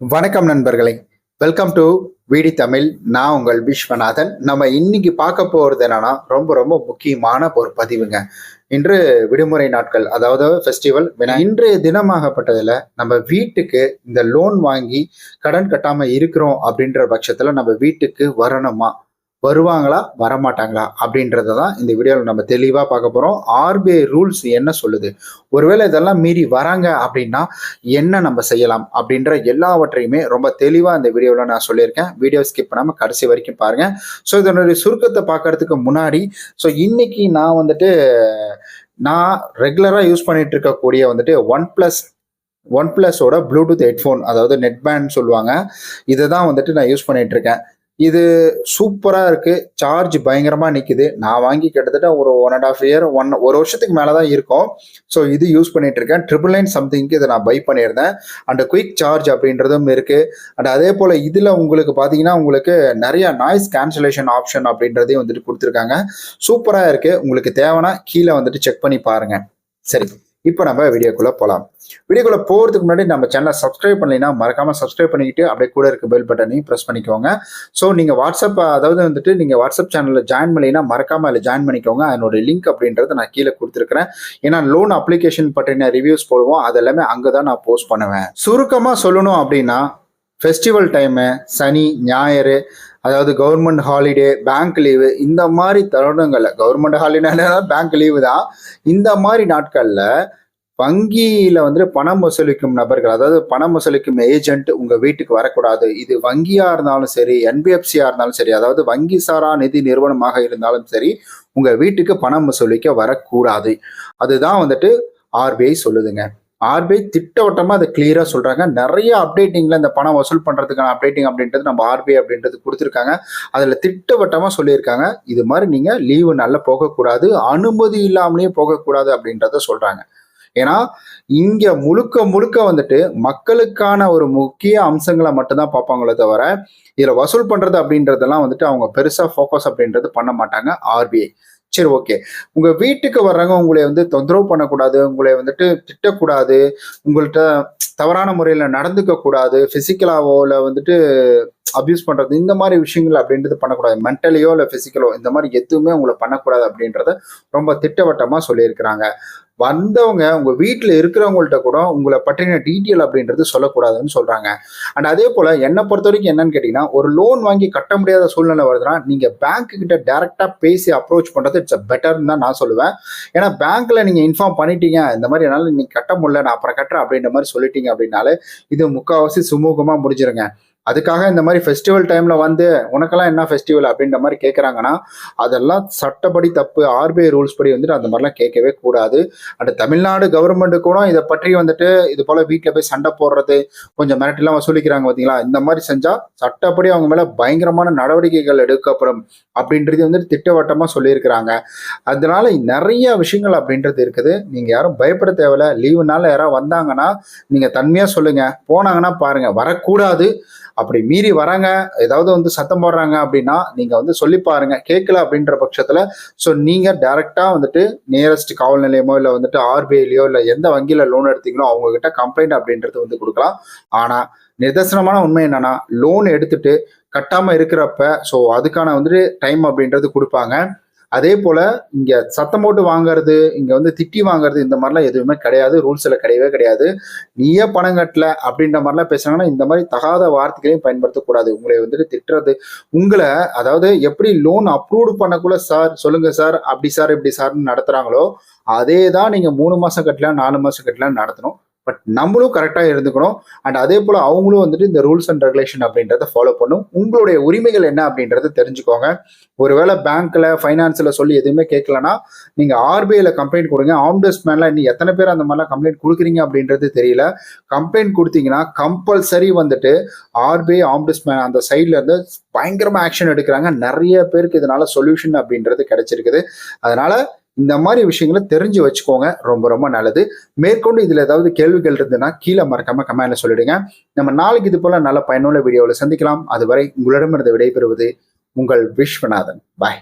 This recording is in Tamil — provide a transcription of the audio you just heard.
வணக்கம் நண்பர்களே. வெல்கம் டு விடி தமிழ் நான் உங்கள் விஸ்வநாதன். நம்ம இன்னைக்கு பார்க்க போகிறது என்னன்னா ரொம்ப ரொம்ப முக்கியமான ஒரு பதிவுங்க. இன்று விடுமுறை நாட்கள் அதாவது ஃபெஸ்டிவல் இன்றைய தினமாகப்பட்டதில் நம்ம வீட்டுக்கு இந்த லோன் வாங்கி கடன் கட்டாமல் இருக்கிறோம் அப்படின்ற பட்சத்தில் நம்ம வீட்டுக்கு வரணுமா? வருவாங்களா வரமாட்டாங்களா அப்படின்றத தான் இந்த வீடியோவில் நம்ம தெளிவாக பார்க்க போகிறோம் ஆர்பிஐ ரூல்ஸ் என்ன சொல்லுது? ஒருவேளை இதெல்லாம் மீறி வராங்க அப்படின்னா என்ன நம்ம செய்யலாம் அப்படின்ற எல்லாவற்றையுமே ரொம்ப தெளிவாக இந்த வீடியோவில் நான் சொல்லியிருக்கேன். வீடியோ ஸ்கிப் பண்ணாமல் கடைசி வரைக்கும் பாருங்கள் ஸோ இதனுடைய சுருக்கத்தை பார்க்கறதுக்கு முன்னாடி ஸோ இன்னைக்கு நான் வந்துட்டு நான் ரெகுலராக யூஸ் பண்ணிட்டு இருக்கக்கூடிய வந்துட்டு ஒன் ப்ளஸ் ஒன் ப்ளஸோட ப்ளூடூத் ஹெட்ஃபோன் அதாவது நெட் பேண்ட் சொல்லுவாங்க. இதை தான் வந்துட்டு நான் யூஸ் பண்ணிட்டு இருக்கேன். இது சூப்பராக இருக்குது சார்ஜ் பயங்கரமாக நிற்குது நான் வாங்கி கிட்டத்தட்ட ஒரு one and half year one ஒரு வருஷத்துக்கு மேலே தான் இருக்கும். ஸோ இது யூஸ் பண்ணிட்டு இருக்கேன் ட்ரிபிள் நைன் சம்திங்க்கு இதை நான் பை பண்ணியிருந்தேன். அண்ட் குயிக் சார்ஜ் அப்படின்றதும் இருக்குது அண்ட் அதே போல் இதில் உங்களுக்கு பார்த்தீங்கன்னா உங்களுக்கு நிறைய நாய்ஸ் கேன்சலேஷன் ஆப்ஷன் அப்படின்றதையும் வந்துட்டு கொடுத்துருக்காங்க. சூப்பராக இருக்குது உங்களுக்கு தேவைன்னா கீழே வந்துட்டு செக் பண்ணி பாருங்கள் சரி. இப்போ நம்ம வீடியோக்குள்ளே போகலாம் வீடியோக்குள்ளே போகிறதுக்கு முன்னாடி நம்ம சேனலை சப்ஸ்கிரைப் பண்ணலைன்னா மறக்காமல் சப்ஸ்கிரைப் பண்ணிக்கிட்டு அப்படியே கூட இருக்க பெல் பட்டனையும் ப்ரெஸ் பண்ணிக்கோங்க. ஸோ நீங்கள் வாட்ஸ்அப் அதாவது வந்துட்டு நீங்கள் வாட்ஸ்அப் சேனலில் ஜாயின் பண்ணலைன்னா மறக்காமல் அதில் ஜாயின் பண்ணிக்கோங்க. அதனோட லிங்க் அப்படின்றத நான் கீழே கொடுத்துருக்கிறேன். ஏன்னா லோன் அப்ளிகேஷன் பற்றின ரிவ்யூஸ் போடுவோம். அது எல்லாமே அங்கே தான் நான் போஸ்ட் பண்ணுவேன். சுருக்கமாக சொல்லணும் அப்படின்னா ஃபெஸ்டிவல் டைமு சனி ஞாயிறு அதாவது கவர்மெண்ட் ஹாலிடே பேங்க் லீவு இந்த மாதிரி தருணங்களில் கவர்மெண்ட் ஹாலிடே பேங்க் லீவு தான். இந்த மாதிரி நாட்களில் வங்கியில் வந்து பணம் வசூலிக்கும் நபர்கள் அதாவது பணம் வசூலிக்கும் ஏஜென்ட் உங்கள் வீட்டுக்கு வரக்கூடாது. இது வங்கியாக இருந்தாலும் சரி என்பிஎஃப்சியாக இருந்தாலும் சரி அதாவது வங்கி சாரா நிதி நிறுவனமாக இருந்தாலும் சரி உங்கள் வீட்டுக்கு பணம் வசூலிக்க வரக்கூடாது. அதுதான் வந்துட்டு ஆர்பிஐ சொல்லுதுங்க. ஆர்பிஐ திட்டவட்டமாக அதை கிளியராக சொல்கிறாங்க நிறைய அப்டேட்டிங்கில் இந்த பணம் வசூல் பண்ணுறதுக்கான அப்டேட்டிங் அப்படின்றது நம்ம ஆர்பிஐ அப்படின்றது கொடுத்துருக்காங்க. அதில் திட்டவட்டமாக சொல்லியிருக்காங்க. இது மாதிரி நீங்கள் லீவு நல்லா போகக்கூடாது அனுமதி இல்லாமலேயே போகக்கூடாது அப்படின்றத சொல்கிறாங்க ஏன்னா இங்க முழுக்க முழுக்க வந்துட்டு மக்களுக்கான ஒரு முக்கிய அம்சங்களை மட்டும்தான் பார்ப்பாங்களே தவிர இதுல வசூல் பண்றது அப்படின்றதெல்லாம் வந்துட்டு அவங்க பெருசா ஃபோக்கஸ் அப்படின்றது பண்ண மாட்டாங்க ஆர்பிஐ. சரி ஓகே உங்க வீட்டுக்கு வர்றவங்க உங்களை வந்து தொந்தரவு பண்ணக்கூடாது உங்களை வந்துட்டு திட்டக்கூடாது உங்கள்கிட்ட தவறான முறையில் நடந்துக்க கூடாது பிசிக்கலாவோ இல்லை வந்துட்டு அப்யூஸ் பண்ணுறது இந்த மாதிரி விஷயங்கள் அப்படின்றது பண்ணக்கூடாது. மென்டலியோ இல்லை ஃபிசிக்கலோ இந்த மாதிரி எதுவுமே உங்களை பண்ணக்கூடாது அப்படின்றத ரொம்ப திட்டவட்டமாக சொல்லியிருக்கிறாங்க. வந்தவங்க உங்க வீட்டில் இருக்கிறவங்கள்ட்ட கூட உங்களை பற்றின டீட்டெயில் அப்படின்றது சொல்லக்கூடாதுன்னு சொல்றாங்க. அண்ட் அதே போல என்னை பொறுத்த வரைக்கும் என்னன்னு கேட்டீங்கன்னா ஒரு லோன் வாங்கி கட்ட முடியாத சூழ்நிலை வருதுன்னா நீங்க பேங்க் கிட்ட டேரெக்டாக பேசி அப்ரோச் பண்றது இட்ஸ் பெட்டர்னு தான் நான் சொல்லுவேன். ஏன்னா பேங்க்ல நீங்க இன்ஃபார்ம் பண்ணிட்டீங்க இந்த மாதிரி என்னால் நீங்க கட்ட முடியல நான் அப்புறம் கட்டுறேன் அப்படின்ற மாதிரி சொல்லிட்டீங்க அப்படின்னாலே இது முக்கால்வாசி சுமூகமா முடிஞ்சிருங்க. அதுக்காக இந்த மாதிரி ஃபெஸ்டிவல் டைமில் வந்து உனக்கெல்லாம் என்ன ஃபெஸ்டிவல் அப்படின்ற மாதிரி கேட்குறாங்கன்னா அதெல்லாம் சட்டப்படி தப்பு. ஆர்பிஐ ரூல்ஸ் படி வந்துட்டு அந்த மாதிரிலாம் கேட்கவே கூடாது. அண்ட் தமிழ்நாடு கவர்மெண்ட்டு கூட இதை பற்றி வந்துட்டு இது போல் வீட்டில் போய் சண்டை போடுறது கொஞ்சம் மிரட்டெல்லாம் வசூலிக்கிறாங்க பார்த்தீங்களா இந்த மாதிரி செஞ்சால் சட்டப்படி அவங்க மேலே பயங்கரமான நடவடிக்கைகள் எடுக்கப்படும் அப்படின்றது வந்துட்டு திட்டவட்டமாக சொல்லியிருக்கிறாங்க. அதனால நிறைய விஷயங்கள் அப்படின்றது இருக்குது. நீங்கள் யாரும் பயப்பட தேவையில்ல. லீவுனால யாராவது வந்தாங்கன்னா நீங்கள் தன்மையாக சொல்லுங்கள் போனாங்கன்னா பாருங்கள் வரக்கூடாது. அப்படி மீறி வராங்க ஏதாவது வந்து சத்தம் போடுறாங்க அப்படின்னா நீங்க வந்து சொல்லி பாருங்க. கேட்கல அப்படின்ற பட்சத்துல ஸோ நீங்க டைரக்டா வந்துட்டு நியரஸ்ட் காவல் நிலையமோ இல்லை வந்துட்டு ஆர்பிஐலையோ இல்லை எந்த வங்கியில லோன் எடுத்தீங்களோ அவங்க கிட்ட கம்ப்ளைண்ட் அப்படின்றது வந்து கொடுக்கலாம். ஆனா நிதர்சனமான உண்மை என்னன்னா லோன் எடுத்துட்டு கட்டாம இருக்கிறப்ப ஸோ அதுக்கான வந்துட்டு டைம் அப்படின்றது கொடுப்பாங்க. அதே போல இங்க சத்தம் போட்டு வாங்குறது இங்க வந்து திட்டி வாங்குறது இந்த மாதிரிலாம் எதுவுமே கிடையாது. ரூல்ஸ்ல கிடையவே கிடையாது. நீயே பணம் கட்டல அப்படின்ற மாதிரிலாம் பேசுறாங்கன்னா இந்த மாதிரி தகாத வார்த்தைகளையும் பயன்படுத்தக்கூடாது. உங்களை வந்துட்டு திட்டுறது. உங்களை அதாவது எப்படி லோன் அப்ரூவ் பண்ணக்குள்ள சார் சொல்லுங்க சார் அப்படி சார் இப்படி சார்னு நடத்துறாங்களோ அதே தான் நீங்க மூணு மாசம் கட்டலாம் நாலு மாசம் கட்டலாம் நடத்தணும். பட் நம்மளும் கரெக்டாக இருந்துக்கணும். அண்ட் அதே போல் அவங்களும் வந்துட்டு இந்த ரூல்ஸ் அண்ட் ரெகுலேஷன் அப்படின்றத ஃபாலோ பண்ணும். உங்களுடைய உரிமைகள் என்ன அப்படின்றத தெரிஞ்சுக்கோங்க. ஒருவேளை பேங்க்கில் ஃபைனான்ஸில் சொல்லி எதுவுமே கேட்கலன்னா நீங்கள் ஆர்பிஐயில் கம்ப்ளைண்ட் கொடுங்க. ஆம்டஸ் இன்னும் எத்தனை பேர் அந்த மாதிரிலாம் கம்ப்ளைண்ட் கொடுக்குறீங்க அப்படின்றது தெரியல. கம்ப்ளைண்ட் கொடுத்தீங்கன்னா கம்பல்சரி வந்துட்டு ஆர்பிஐ ஆம்டிஸ்மேன் அந்த சைட்லேருந்து பயங்கரமாக ஆக்ஷன் எடுக்கிறாங்க. நிறைய பேருக்கு இதனால சொல்யூஷன் அப்படின்றது கிடைச்சிருக்குது. அதனால் இந்த மாதிரி விஷயங்களை தெரிஞ்சு வச்சுக்கோங்க. ரொம்ப ரொம்ப நல்லது. மேற்கொண்டு இதில் ஏதாவது கேள்விகள் இருந்ததுன்னா கீழே மறக்காம கமெண்ட்ல சொல்லிடுங்க. நம்ம நாளைக்கு இது போல நல்ல பயனுள்ள வீடியோவில் சந்திக்கலாம். அதுவரை உங்களிடமிருந்து விடைபெறுவது உங்கள் விஸ்வநாதன். பாய்